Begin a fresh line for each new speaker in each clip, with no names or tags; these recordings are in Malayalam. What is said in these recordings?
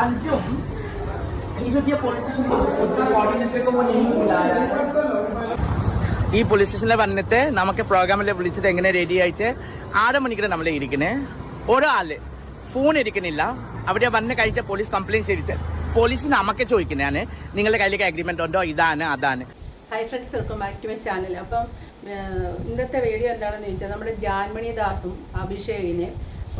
അഞ്ചും ഈ പോലീസ് സ്റ്റേഷനിൽ വന്നിട്ട് നമുക്ക് പ്രോഗ്രാമിൽ വിളിച്ചിട്ട് എങ്ങനെ റെഡി ആയിട്ട് ആറ് മണിക്കൂർ നമ്മൾ ഇരിക്കുന്നത് ഒരാൾ ഫോൺ ഇരിക്കുന്നില്ല അവിടെ വന്ന് കഴിഞ്ഞിട്ട് പോലീസ് കംപ്ലൈന്റ് ചെയ്തിട്ട് പോലീസ് നമുക്ക് ചോദിക്കുന്നതാണ്. നിങ്ങളുടെ കയ്യിലേക്ക് അഗ്രിമെന്റ് ഉണ്ടോ? ഇതാണ് അതാണ്.
Hi friends welcome back to my channel അപ്പം ഇന്നത്തെ വീഡിയോ എന്താണെന്ന് ചോദിച്ചാൽ നമ്മുടെ ജാൻമണി ദാസും അഭിഷേകിനെ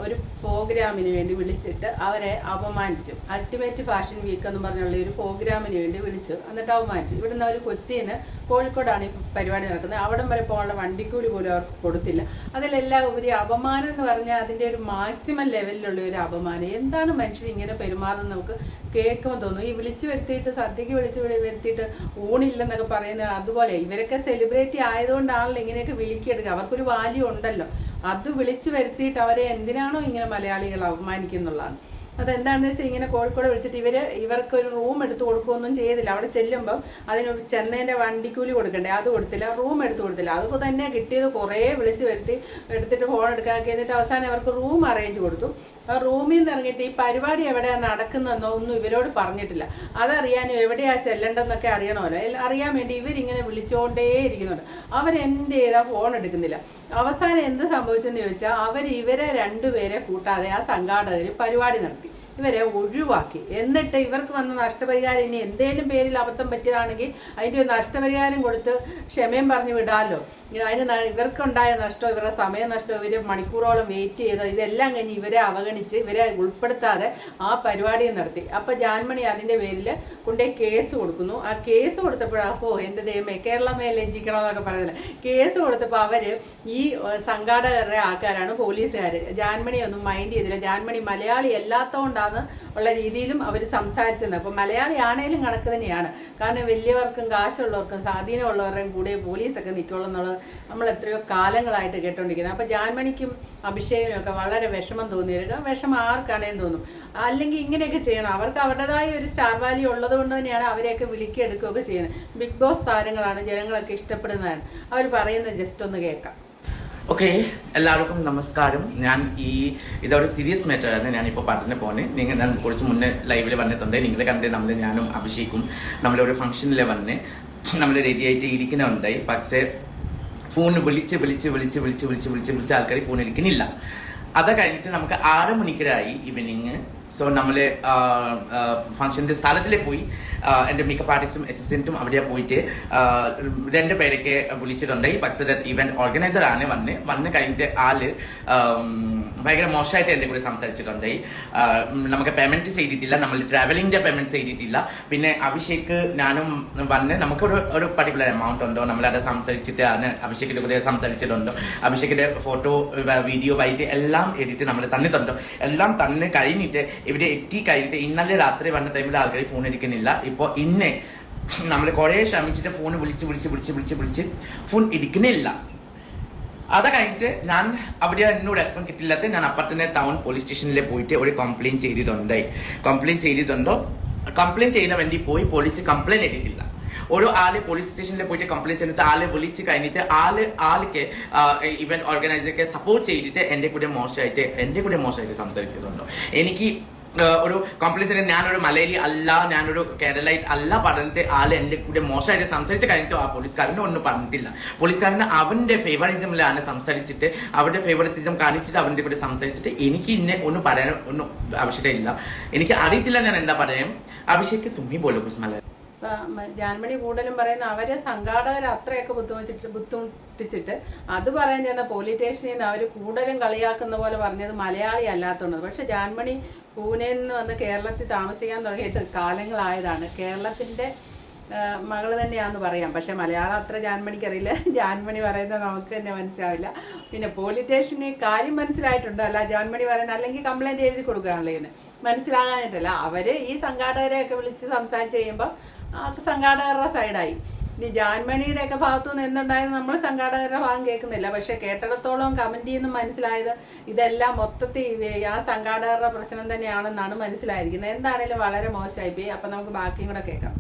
ഒരു പ്രോഗ്രാമിന് വേണ്ടി വിളിച്ചിട്ട് അവരെ അപമാനിച്ചു. അൾട്ടിമേറ്റ് ഫാഷൻ വീക്ക് എന്ന് പറഞ്ഞുള്ള ഒരു പ്രോഗ്രാമിന് വേണ്ടി വിളിച്ചു. എന്നിട്ട് അപമാനിച്ചു. ഇവിടുന്ന് അവർ കൊച്ചിയിൽ കോഴിക്കോടാണ് ഈ പരിപാടി നടക്കുന്നത്. അവിടം വരെ പോകാനുള്ള വണ്ടിക്കൂലി പോലും അവർക്ക് കൊടുത്തില്ല. അതിലെല്ലാം ഉപരി അപമാനം എന്ന് പറഞ്ഞാൽ അതിന്റെ ഒരു മാക്സിമം ലെവലിലുള്ള ഒരു അപമാനം. എന്താണ് മനുഷ്യർ ഇങ്ങനെ പെരുമാറുന്നത് നമുക്ക് കേൾക്കുമ്പോൾ തോന്നും. ഈ വിളിച്ചു വരുത്തിയിട്ട് സദ്യക്ക് വിളിച്ചു വരു- വരുത്തിയിട്ട് ഊണില്ലെന്നൊക്കെ പറയുന്നത് അതുപോലെ ഇവരൊക്കെ സെലിബ്രിറ്റി ആയതുകൊണ്ടാണല്ലോ ഇങ്ങനെയൊക്കെ വിളിക്കെടുക്കുക അവർക്കൊരു വാല്യൂ ഉണ്ടല്ലോ. അത് വിളിച്ചു വരുത്തിയിട്ട് അവരെ എന്തിനാണോ ഇങ്ങനെ മലയാളികൾ അവമാനിക്കുന്നുള്ളതാണ് അതെന്താണെന്ന് വെച്ചാൽ ഇങ്ങനെ കോഴിക്കോട് വിളിച്ചിട്ട് ഇവർ ഇവർക്ക് ഒരു റൂം എടുത്തു കൊടുക്കുകയൊന്നും ചെയ്തില്ല. അവിടെ ചെല്ലുമ്പം അതിന് ചെന്നൈന്റെ വണ്ടിക്കൂലി കൊടുക്കണ്ടേ? അത് കൊടുത്തില്ല. റൂം എടുത്തു കൊടുത്തില്ല. അതൊക്കെ തന്നെ കിട്ടിയത് കുറേ വിളിച്ച് വരുത്തി എടുത്തിട്ട് ഫോൺ എടുക്കാക്കി എന്നിട്ട് അവസാനം അവർക്ക് റൂം അറേഞ്ച് കൊടുത്തു. റൂമിൽ നിന്ന് ഇറങ്ങിയിട്ട് ഈ പരിപാടി എവിടെയാണ് നടക്കുന്നതെന്നോ ഒന്നും ഇവരോട് പറഞ്ഞിട്ടില്ല. അതറിയാനും എവിടെയാ ചെല്ലേണ്ടതെന്നൊക്കെ അറിയണമല്ലോ. അറിയാൻ വേണ്ടി ഇവരിങ്ങനെ വിളിച്ചുകൊണ്ടേ ഇരിക്കുന്നുണ്ട്. അവരെന്ത് ചെയ്താൽ ഫോൺ എടുക്കുന്നില്ല. അവസാനം എന്ത് സംഭവിച്ചെന്ന് ചോദിച്ചാൽ അവർ ഇവരെ രണ്ടുപേരെ കൂട്ടാതെ ആ സംഘാടകർ പരിപാടി നടത്തി. ഇവരെ ഒഴിവാക്കി. എന്നിട്ട് ഇവർക്ക് വന്ന നഷ്ടപരിഹാരം ഇനി എന്തേലും പേരിൽ അബദ്ധം പറ്റിയതാണെങ്കിൽ അതിന്റെ ഒരു നഷ്ടപരിഹാരം കൊടുത്ത് ക്ഷമയും പറഞ്ഞ് വിടാമല്ലോ അതിന് ഇവർക്കുണ്ടായ നഷ്ടം ഇവരുടെ സമയനഷ്ടം ഇവർ മണിക്കൂറോളം വെയിറ്റ് ചെയ്ത് ഇതെല്ലാം കഴിഞ്ഞ് ഇവരെ അവഗണിച്ച് ഇവരെ ഉൾപ്പെടുത്താതെ ആ പരിപാടിയും നടത്തി. അപ്പോൾ ജാൻമണി അതിന്റെ പേരിൽ കൊണ്ടുപോയി കേസ് കൊടുക്കുന്നു. ആ കേസ് കൊടുത്തപ്പോഴാണ് ഓ എന്റെ ദൈവമേ കേരളമേ ലജ്ജിക്കണമെന്നൊക്കെ പറയുന്നില്ല? കേസ് കൊടുത്തപ്പോൾ അവർ ഈ സംഘാടകരുടെ ആൾക്കാരാണ് പോലീസുകാർ. ജാൻമണി ഒന്നും മൈൻഡ് ചെയ്തില്ല. ജാൻമണി മലയാളി അല്ലാത്തതുകൊണ്ടാണ് ഉള്ള രീതിയിലും അവർ സംസാരിച്ചത് അപ്പോൾ മലയാളി ആണേലും കണക്ക് തന്നെയാണ്. കാരണം വലിയവർക്കും കാശുള്ളവർക്കും സ്വാധീനമുള്ളവരുടെയും കൂടെ പോലീസൊക്കെ നിൽക്കുള്ളൂ എന്നുള്ളത് നമ്മൾ എത്രയോ കാലങ്ങളായിട്ട് കേട്ടോണ്ടിരിക്കുന്നത്. അപ്പോൾ ജാൻമണിക്കും ഒക്കെ വളരെ വിഷമം തോന്നിയിരിക്കുക വിഷമം ആർക്കാണേലും തോന്നും. അല്ലെങ്കിൽ ഇങ്ങനെയൊക്കെ ചെയ്യണം. അവർക്ക് അവരുടേതായ ഒരു സ്റ്റാർ വാല്യൂ ഉള്ളത് കൊണ്ട് തന്നെയാണ് അവരെയൊക്കെ വിളിക്കെടുക്കുകയൊക്കെ ചെയ്യുന്നത്. ബിഗ് ബോസ് താരങ്ങളാണ് ജനങ്ങളൊക്കെ ഇഷ്ടപ്പെടുന്നതാണ്. അവർ പറയുന്നത് ജസ്റ്റ് ഒന്ന് കേൾക്കാം.
ഓക്കെ. എല്ലാവർക്കും നമസ്കാരം. ഞാൻ ഈ ഇതൊരു സീരിയസ് മാറ്റർ മാറ്ററാണ് ഞാനിപ്പോൾ പറഞ്ഞു പോകുന്നത് നിങ്ങൾ ഞാൻ കുറച്ച് മുന്നേ ലൈവിൽ വന്നിട്ടുണ്ട്. നിങ്ങൾ കണ്ട് നമ്മൾ ഞാനും അഭിഷേക്കും നമ്മളൊരു ഫംഗ്ഷനിൽ വന്ന് നമ്മൾ റെഡി ആയിട്ട് ഇരിക്കുന്നുണ്ടായി. പക്ഷേ ഫോൺ വിളിച്ച് വിളിച്ച് വിളിച്ച് വിളിച്ച് വിളിച്ച് വിളിച്ച് വിളിച്ച് ആൾക്കാർ ഫോൺ ഇരിക്കുന്നില്ല. അത് കഴിഞ്ഞിട്ട് നമുക്ക് ആറ് മണിക്കരായി ഈവനിങ് സോ നമ്മൾ ഫംഗ്ഷന്റെ സ്ഥലത്തിൽ പോയി. എന്റെ മേക്കപ്പ് ആർട്ടിസ്റ്റും അസിസ്റ്റന്റും അവിടെ പോയിട്ട് രണ്ട് പേരൊക്കെ വിളിച്ചിട്ടുണ്ടായി പക്ഷേ ഇവന്റ് ഓർഗനൈസർ ആണ് വന്ന്. വന്ന് കഴിഞ്ഞിട്ട് ആൾ ഭയങ്കര മോശമായിട്ട് എന്റെ കൂടെ സംസാരിച്ചിട്ടുണ്ടായി നമുക്ക് പേയ്മെന്റ് ചെയ്തിട്ടില്ല. നമ്മൾ ട്രാവലിങ്ങിന്റെ പേയ്മെന്റ് ചെയ്തിട്ടില്ല. പിന്നെ അഭിഷേക് ഞാനും വന്ന് നമുക്കൊരു ഒരു പർട്ടിക്കുലർ എമൗണ്ട് ഉണ്ടോ? നമ്മളത് സംസാരിച്ചിട്ട് ആണ് അഭിഷേകിന്റെ കൂടെ സംസാരിച്ചിട്ടുണ്ടോ. അഭിഷേകിന്റെ ഫോട്ടോ വീഡിയോ വൈറ്റ് എല്ലാം എഡിറ്റ് നമ്മൾ തന്നിട്ടുണ്ടോ. എല്ലാം തന്നെ കഴിഞ്ഞിട്ട് ഇവിടെ എത്തി കഴിഞ്ഞിട്ട് ഇന്നലെ രാത്രി വന്ന ടൈമിൽ ആൾക്കാർ ഫോൺ എടുക്കുന്നില്ല. ഇപ്പോൾ ഇന്ന് നമ്മൾ കുറേ ശ്രമിച്ചിട്ട് ഫോൺ വിളിച്ച് വിളിച്ച് വിളിച്ച് വിളിച്ച് വിളിച്ച് ഫോൺ എടുക്കുന്നില്ല. അത് കഴിഞ്ഞിട്ട് ഞാൻ അവിടെ എന്നോട് റെസ്പോണ്ട് കിട്ടില്ലാത്ത ഞാൻ അപ്പത്തന്നെ ടൗൺ പോലീസ് സ്റ്റേഷനിൽ പോയിട്ട് ഒരു കംപ്ലയിന്റ് ചെയ്തിട്ടുണ്ടായി കംപ്ലയിന്റ് ചെയ്തിട്ടുണ്ടോ? കംപ്ലയിന്റ് ചെയ്യുന്ന വേണ്ടി പോയി പോലീസ് കംപ്ലയിന്റ് എഴുതിയിട്ടില്ല ഒരു ആൾ പോലീസ് സ്റ്റേഷനിൽ പോയിട്ട് കംപ്ലയിന്റ് ചെയ്തിട്ട് ആളെ വിളിച്ച് കഴിഞ്ഞിട്ട് ആൾ ആൾക്ക് ഇവന്റ് ഓർഗനൈസർക്ക് സപ്പോർട്ട് ചെയ്തിട്ട് എന്റെ കൂടെ മോശമായിട്ട് എന്റെ കൂടെ മോശമായിട്ട് സംസാരിച്ചിട്ടുണ്ടോ? എനിക്ക് ഒരു കോംപ്ലീസ് ചെയ്തിട്ട് ഞാനൊരു മലയാളി അല്ല ഞാനൊരു കേരളൈറ്റ് അല്ല പറഞ്ഞിട്ട് ആൾ എന്റെ കൂടെ മോശമായിട്ട് സംസാരിച്ച് കഴിഞ്ഞിട്ട് ആ പോലീസുകാരനെ ഒന്നും പറഞ്ഞിട്ടില്ല. പോലീസുകാരന് അവന്റെ ഫേവറിസമിലാണ് സംസാരിച്ചിട്ട് അവരുടെ ഫേവറിറ്റിസം കാണിച്ചിട്ട് അവന്റെ കൂടെ സംസാരിച്ചിട്ട് എനിക്ക് ഇന്നെ ഒന്നും പറയാൻ ഒന്നും ആവശ്യമില്ല. എനിക്ക് അറിയത്തില്ല ഞാൻ എന്താ പറയാം അഭിഷേക് തുമ്മി പോലെ മലയാളം
ഇപ്പൊ ജാൻമണി കൂടുതലും പറയുന്ന അവരെ സംഘാടകർ അത്രയൊക്കെ ബുദ്ധിമുട്ടിച്ചിട്ട് ബുദ്ധിമുട്ടിച്ചിട്ട് അത് പറയാൻ ചെന്ന പോലീസ് സ്റ്റേഷനിൽ നിന്ന് അവർ കൂടുതലും കളിയാക്കുന്ന പോലെ പറഞ്ഞത് മലയാളി അല്ലാത്തതുകൊണ്ട് പക്ഷെ ജാൻമണി പൂനെയിൽ നിന്ന് വന്ന് കേരളത്തിൽ താമസിക്കാൻ തുടങ്ങിയിട്ട് കാലങ്ങളായതാണ്. കേരളത്തിന്റെ മകൾ തന്നെയാണെന്ന് പറയാം. പക്ഷെ മലയാളം അത്ര ജാൻമണിക്ക് അറിയില്ല. ജാൻമണി പറയുന്നത് നമുക്ക് തന്നെ മനസ്സിലാവില്ല. പിന്നെ പോലീസ് സ്റ്റേഷന് കാര്യം മനസ്സിലായിട്ടുണ്ട്? അല്ല ജാൻമണി പറയുന്നത് അല്ലെങ്കിൽ കംപ്ലൈന്റ് എഴുതി കൊടുക്കുകയാണല്ലോ ഇന്ന് മനസ്സിലാകാനായിട്ടല്ല. അവർ ഈ സംഘാടകരെയൊക്കെ വിളിച്ച് സംസാരിച്ച് കഴിയുമ്പോൾ സംഘാടകരുടെ സൈഡായി. ഇനി ജാൻമണിയുടെ ഒക്കെ ഭാഗത്തു നിന്ന് നമ്മൾ സംഘാടകരുടെ ഭാഗം കേൾക്കുന്നില്ല. പക്ഷെ കേട്ടിടത്തോളം കമന്റ് ചെയ്യുന്ന മനസ്സിലായത് ഇതെല്ലാം മൊത്തത്തിൽ ആ സംഘാടകരുടെ പ്രശ്നം തന്നെയാണെന്നാണ് മനസ്സിലായിരിക്കുന്നത്. എന്താണേലും വളരെ മോശമായി പോയി. അപ്പം നമുക്ക് ബാക്കിയും കൂടെ കേൾക്കാം.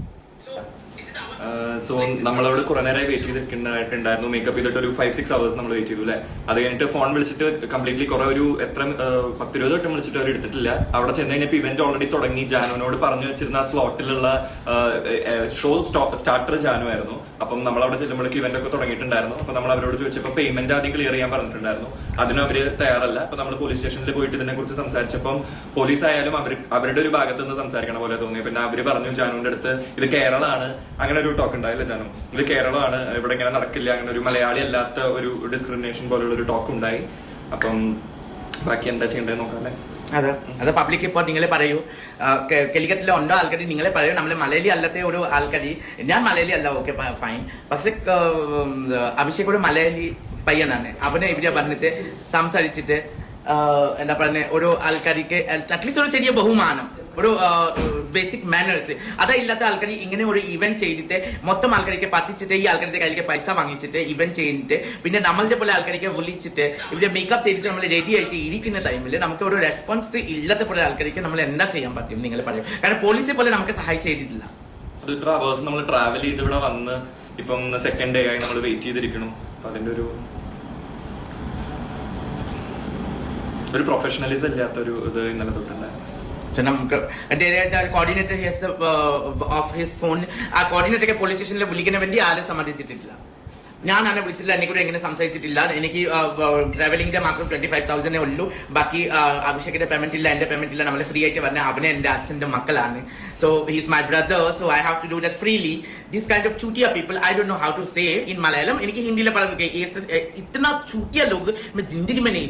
സോ നമ്മളവിടെ കുറെ നേരം വെയിറ്റ് ചെയ്തിട്ടുണ്ടായിട്ടുണ്ടായിരുന്നു മേക്കപ്പ് ചെയ്തിട്ട് ഒരു ഫൈവ് സിക്സ് അവേഴ്സ് നമ്മൾ വെയിറ്റ് ചെയ്തു അല്ലേ? അത് കഴിഞ്ഞിട്ട് ഫോൺ വിളിച്ചിട്ട് കംപ്ലീറ്റ്ലി കുറെ ഒരു എത്ര ആഹ് പത്തിരുപത് വട്ടം വിളിച്ചിട്ട് അവർ എടുത്തിട്ടില്ല. അവിടെ ചെന്ന് കഴിഞ്ഞപ്പോൾ ഇവന്റ് ഓൾറെഡി തുടങ്ങി. ജാനുവിനോട് പറഞ്ഞു വെച്ചിരുന്ന ആ സ്ലോട്ടിലുള്ള ഷോ സ്റ്റാർട്ടർ ജാനു ആയിരുന്നു അപ്പം നമ്മൾ അവിടെ ചെല്ലുമ്പോഴേക്ക് ഇവന്റ് ഒക്കെ തുടങ്ങിയിട്ടുണ്ടായിരുന്നു. അപ്പൊ നമ്മൾ അവരോട് ചോദിച്ചപ്പോൾ പേയ്മെന്റ് ആദ്യം ക്ലിയർ ചെയ്യാൻ പറഞ്ഞിട്ടുണ്ടായിരുന്നു. അതിനും അവർ തയ്യാറല്ല. അപ്പൊ നമ്മൾ പോലീസ് സ്റ്റേഷനിൽ പോയിട്ട് ഇതിനെ കുറിച്ച് സംസാരിച്ചപ്പം പോലീസ് ആയാലും അവർ അവരുടെ ഒരു ഭാഗത്ത് നിന്ന് സംസാരിക്കണ പോലെ തോന്നി. പിന്നെ അവർ പറഞ്ഞു ജാനുവിന്റെ അടുത്ത് ഇത് കേരളമാണ്. അങ്ങനെ ഒരു ടോക്ക് ഉണ്ടായില്ല ജാനു. ഇത് കേരളമാണ് ഇവിടെ ഇങ്ങനെ നടക്കില്ല അങ്ങനെ ഒരു മലയാളി അല്ലാത്ത ഒരു ഡിസ്ക്രിമിനേഷൻ പോലുള്ള ഒരു ടോക്ക് ഉണ്ടായി. അപ്പം ബാക്കി എന്താ ചെയ്യേണ്ടത് നോക്കാം അല്ലേ
അത്. അത് പബ്ലിക് ഇപ്പോൾ നിങ്ങളെ പറയൂ. കെലിക്കത്തിലെ ഉണ്ടോ ആൾക്കടി? നിങ്ങളെ പറയൂ. നമ്മൾ മലയാളി അല്ലാത്ത ഒരു ആൾക്കടി. ഞാൻ മലയാളി അല്ല ഓക്കെ ഫൈൻ പക്ഷെ അഭിഷേക് ഒരു മലയാളി പയ്യനാണ്. അവനെ ഇവിടെ വന്നിട്ട് സംസാരിച്ചിട്ട് എന്താ പറയുക ഒരു ആൾക്കാരിക്ക് അറ്റ്ലീസ്റ്റ് ഒരു ചെറിയ ബഹുമാനം. ഒരു ബേസിക് മാനേഴ്സ് അതല്ലാത്ത ആൾക്കാർ ഇങ്ങനെ ഒരു ഇവന്റ് ചെയ്തിട്ട് മൊത്തം ആൾക്കാർക്ക് പറ്റിച്ചിട്ട് ഈ ആൾക്കാരുടെ കയ്യിലേക്ക് പൈസ വാങ്ങിച്ചിട്ട് ഇവന്റ് ചെയ്തിട്ട് പിന്നെ നമ്മളുടെ പോലെ ആൾക്കാർക്ക് വിളിച്ചിട്ട് ഇവരെ മേക്കപ്പ് ചെയ്തിട്ട് നമ്മൾ റെഡി ആയിട്ട് ഇരിക്കുന്ന ടൈമിൽ നമുക്ക് ഒരു റെസ്പോൺസ് ഇല്ലാത്ത പോലെ ആൾക്കാർക്ക് നമ്മൾ എന്താ ചെയ്യാൻ പറ്റും നിങ്ങൾ പറയും. കാരണം പോലീസെ പോലെ നമുക്ക് സഹായി ചെയ്തിട്ടില്ല.
നമ്മൾ ട്രാവൽ ചെയ്ത് ഇവിടെ വന്ന് ഇപ്പം സെക്കൻഡ് ഡേ ആയി നമ്മൾ വെയിറ്റ് ചെയ്തിരിക്കണം അതിന്റെ ഒരു ഒരു പ്രൊഫഷണലിസം ഇല്ലാത്ത ഒരു ഇത് ഇന്നലെ തൊട്ടുണ്ടായിരുന്നു.
നമുക്ക് കോർഡിനേറ്റർ ഹിസ് ഓഫ് കോർഡിനേറ്ററൊക്കെ പോലീസ് സ്റ്റേഷനിൽ വിളിക്കാൻ വേണ്ടി ആരെ സമ്മതിച്ചിട്ടില്ല ഞാനാണ് വിളിച്ചിട്ടില്ല എന്നെ കൂടെ എങ്ങനെ സംസാരിച്ചിട്ടില്ല എനിക്ക് ട്രാവലിംഗിന്റെ മാത്രം ട്വന്റി ഫൈവ് തൗസൻഡേ ഉള്ളൂ ബാക്കി അഭിഷേകിന്റെ പേയ്മെന്റ് ഇല്ല എന്റെ പേയ്മെന്റ് ഇല്ല നമ്മൾ ഫ്രീ ആയിട്ട് പറഞ്ഞ അവനെ എന്റെ അച്ഛന്റെ മക്കളാണ് so he's my brother so I have to do that freely this kind of ചൂട്ടിയ people I do know how to say in Malayalam എനിക്ക് ഹിന്ദിയിലെ പറഞ്ഞു ഇത്ര ചൂട്ടിയ ലോക ജിന്ദഗി മേ നീ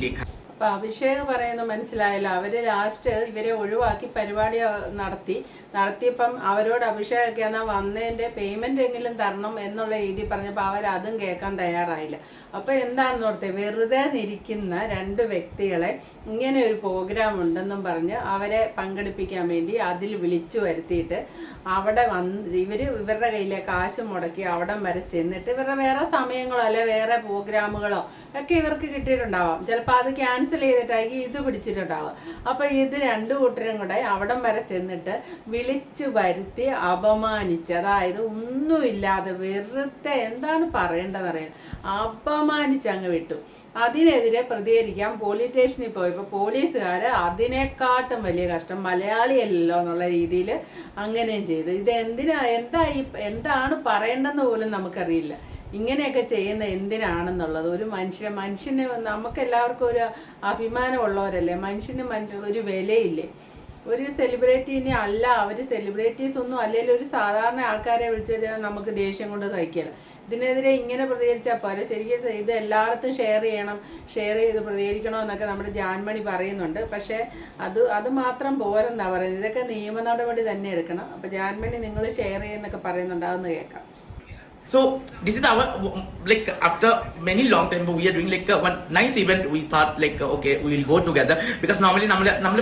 അപ്പോൾ അഭിഷേക് പറയുന്നത് മനസ്സിലായല്ലോ. അവർ ലാസ്റ്റ് ഇവരെ ഒഴിവാക്കി പരിപാടി നടത്തി. നടത്തിയപ്പം അവരോട് അഭിഷേകൊക്കെ എന്നാൽ വന്നതിന്റെ പേയ്മെന്റ് എങ്കിലും തരണം എന്നുള്ള രീതി പറഞ്ഞപ്പോൾ അവർ അതും കേൾക്കാൻ തയ്യാറായില്ല. അപ്പോൾ എന്താണെന്ന് ഓർത്തേ? വെറുതെ നിൽക്കുന്ന രണ്ട് വ്യക്തികളെ ഇങ്ങനെ ഒരു പ്രോഗ്രാം ഉണ്ടെന്നും പറഞ്ഞ് അവരെ പങ്കെടുപ്പിക്കാൻ വേണ്ടി അതിൽ വിളിച്ചു വരുത്തിയിട്ട് അവിടെ വന്ന് ഇവർ ഇവരുടെ കയ്യിലെ കാശ് മുടക്കി അവിടം വരെ ചെന്നിട്ട് ഇവരുടെ വേറെ സമയങ്ങളോ അല്ലെ വേറെ പ്രോഗ്രാമുകളോ ഒക്കെ ഇവർക്ക് കിട്ടിയിട്ടുണ്ടാവാം. ചിലപ്പോൾ അത് ക്യാൻസൽ ചെയ്തിട്ടായിരിക്കും ഇത് പിടിച്ചിട്ടുണ്ടാവുക അപ്പോൾ ഇത് രണ്ടു കൂട്ടരും കൂടെ അവിടം വരെ ചെന്നിട്ട് വിളിച്ചു വരുത്തി അപമാനിച്ച് അതായത് ഒന്നുമില്ലാതെ വെറുതെ എന്താണ് പറയേണ്ടതെന്ന് അറിയാം അപമാനിച്ച് അങ്ങ് വിട്ടു. അതിനെതിരെ പ്രതികരിക്കാൻ പോലീസ് സ്റ്റേഷനിൽ പോയപ്പോൾ പോലീസുകാർ അതിനെക്കാട്ടും വലിയ കഷ്ടം മലയാളിയല്ലല്ലോ എന്നുള്ള രീതിയിൽ അങ്ങനെയും ചെയ്തു. ഇത് എന്തിനാ എന്താ ഈ എന്താണ് പറയേണ്ടതെന്ന് പോലും നമുക്കറിയില്ല. ഇങ്ങനെയൊക്കെ ചെയ്യുന്ന എന്തിനാണെന്നുള്ളത് ഒരു മനുഷ്യനെ മനുഷ്യന് നമുക്ക് എല്ലാവർക്കും ഒരു അഭിമാനമുള്ളവരല്ലേ? മനുഷ്യന് ഒരു വിലയില്ലേ? ഒരു സെലിബ്രിറ്റീനെ അല്ല അവർ സെലിബ്രിറ്റീസ് ഒന്നും അല്ലെങ്കിൽ ഒരു സാധാരണ ആൾക്കാരെ വിളിച്ചു നമുക്ക് ദേഷ്യം കൊണ്ട് സഹിക്കില്ല. ഇതിനെതിരെ ഇങ്ങനെ പ്രതികരിച്ചാൽ പോരെ? ശരിക്കും ഇത് എല്ലായിടത്തും ഷെയർ ചെയ്യണം ഷെയർ ചെയ്ത് പ്രതികരിക്കണമെന്നൊക്കെ നമ്മുടെ ജാൻമണി പറയുന്നുണ്ട്. പക്ഷേ അത് അത് മാത്രം പോരെന്നാണ് പറയുന്നത്. ഇതൊക്കെ നിയമ നടപടി തന്നെ എടുക്കണം. അപ്പോൾ ജാൻമണി നിങ്ങൾ ഷെയർ ചെയ്യുന്നൊക്കെ പറയുന്നുണ്ട്. അതൊന്ന് കേൾക്കാം.
So this is our like after many long time we are doing like uh, one nice event. We thought like uh, okay we will go together. Because normally നമ്മൾ നമ്മൾ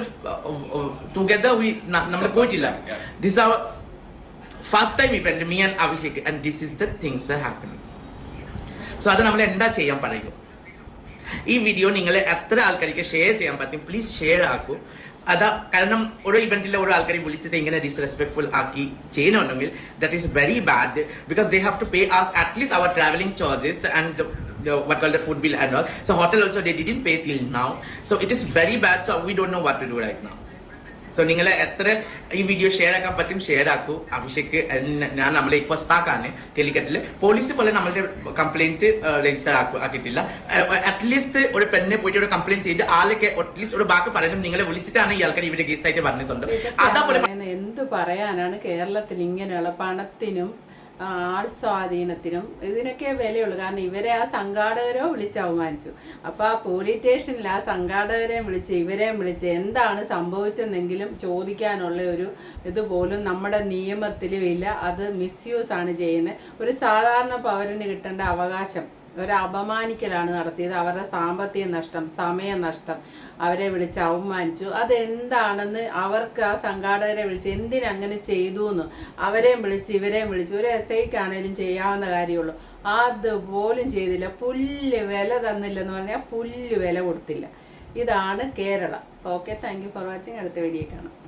together we namle പോയിട്ടില്ല. This is our time event me and Abhishek and this is the things are happening. So അത് നമ്മൾ എന്താ ചെയ്യാൻ പറയൂ ഈ വീഡിയോ നിങ്ങൾ എത്ര ആൾക്കാർക്ക് ഷെയർ ചെയ്യാൻ പറ്റും പ്ലീസ് ഷെയർ ആക്കൂ അതാ കാരണം ഒരു ഇവന്റിൽ ഓരോ ആൾക്കാരെ വിളിച്ചിട്ട് ഇങ്ങനെ ഡിസ്റെസ്പെക്ട്ഫുൾ ആക്കി ചെയ്യണമെങ്കിൽ that is very bad because they have to pay us at least our travelling charges and what called the food bill and all. So hotel also they didn't pay till now. So it is very bad. So we don't know what to do right now. So നിങ്ങൾ എത്ര ഈ വീഡിയോ ഷെയർ ആക്കാൻ പറ്റും ഷെയർ ആക്കൂ അഭിഷേക് ഞാൻ നമ്മളെ ഫസ്റ്റ് ആക്കാണ് കെലിക്കറ്റിൽ പോലീസ് പോലെ നമ്മളുടെ കംപ്ലൈന്റ് രജിസ്റ്റർ ആക്കിയിട്ടില്ല. അറ്റ്ലീസ്റ്റ് ഒരു പെണ്ണിനെ പോയിട്ട് ഒരു കംപ്ലൈന്റ് ചെയ്ത് ആളൊക്കെ അറ്റ്ലീസ്റ്റ് ഒരു ബാക്കി പറയുന്നത് നിങ്ങളെ വിളിച്ചിട്ടാണ് ഈ ആൾക്കാർ ഇവിടെ കേസ് ആയിട്ട് പറഞ്ഞിട്ടുണ്ട് അതേപോലെ
പോലെ എന്ത് പറയാനാണ് കേരളത്തിൽ ഇങ്ങനെയുള്ള പണത്തിനും ആൾ സ്വാധീനത്തിനും ഇതിനൊക്കെ വിലയുള്ളൂ. കാരണം ഇവരെ ആ സംഘാടകരോ വിളിച്ച് അവമാനിച്ചു അപ്പോൾ ആ പോലീസ് സ്റ്റേഷനിൽ ആ സംഘാടകരെയും വിളിച്ച് ഇവരെയും വിളിച്ച് എന്താണ് സംഭവിച്ചതെന്നെങ്കിലും ചോദിക്കാനുള്ള ഒരു ഇതുപോലും നമ്മുടെ നിയമത്തിലും ഇല്ല. അത് മിസ്യൂസ് ആണ് ചെയ്യുന്നത്. ഒരു സാധാരണ പൗരന് കിട്ടേണ്ട അവകാശം ഒരു അപമാനിക്കലാണ് നടത്തിയത്. അവരുടെ സാമ്പത്തിക നഷ്ടം സമയനഷ്ടം അവരെ വിളിച്ച് അവമാനിച്ചു. അതെന്താണെന്ന് അവർക്ക് ആ സംഘാടകരെ വിളിച്ച് എന്തിനങ്ങനെ ചെയ്തു എന്ന് അവരെയും വിളിച്ച് ഇവരെയും വിളിച്ച് ഒരു എസ് ഐക്കാണേലും ചെയ്യാവുന്ന കാര്യമുള്ളൂ. അതുപോലും ചെയ്തില്ല. പുല്ല് വില തന്നില്ലെന്ന് പറഞ്ഞാൽ പുല്ല് വില കൊടുത്തില്ല. ഇതാണ് Keralam. Okay thank you for watching. അടുത്ത വീഡിയോ കാണാം.